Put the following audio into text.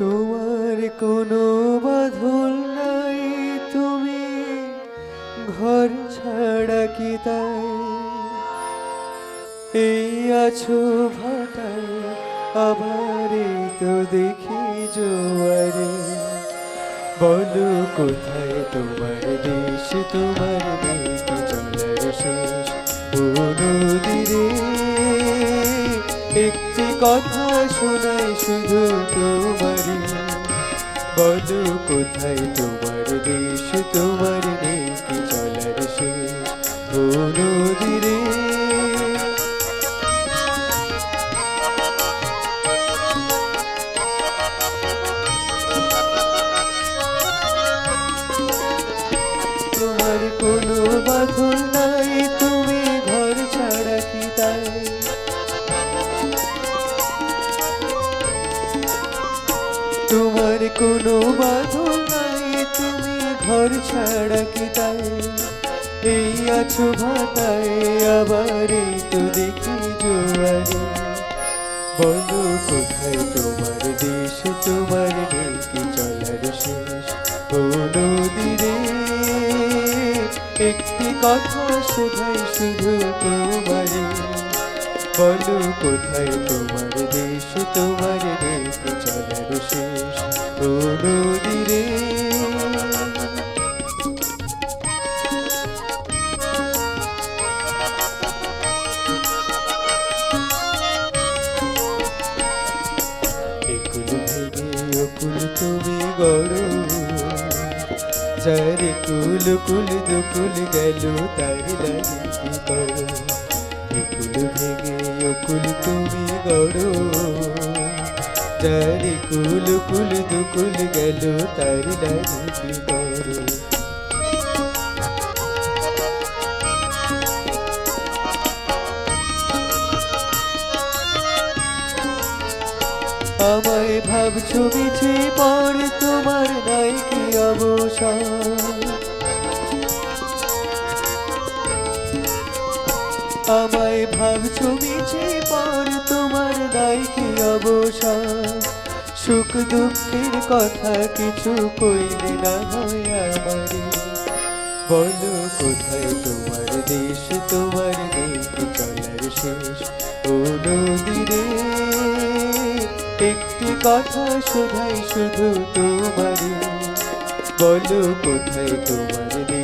তোমার কোনো বাধল নাই, তুমি ঘর ছাড়া কি তাই? এই আছো ভাটায়, আবার তো দেখি জোয়ারে। বলো কোথায় তোমার দেশ, তোমার মেঘে চলার শেষ? ও নদীরে একটি কথা শোনাই শুধু তোমার বলো কোথায় তোমার দেশ তোমার তোমার কোনো বাঁধন নাই, তুমি ঘর ছাড়া কি তাই? এই আছো ভাটায়, আবার তো দেখি জোয়ারে। বলো কোথায় তোমার দেশ, তোমার নেকি চলার শেষ? ও নদীরে একটি কথা শোধাই শুধু তোমার। বলো কোথায় তোমার দেশ, তোমার ভেঙে অকুল তুমি গড়ো। যার কুল কুল দুকুল গেল তার লাগি করো একুল ভেঙে তুমি কুল কুল আমায় ভাবছ মিছে পর তোমার নাই কি অবসর? আমায় ভাবছ মিছে পর তোমার নাই কি অবসর? সুখ দুঃখের কথা কিছু কইলে না হয় আমারে। বলো কোথায় তোমার দেশ তোমার দেশ চলার শেষ? ও নদীরে। একটি কথা শোধাই শুধু তোমার বলো কোথায় তোমার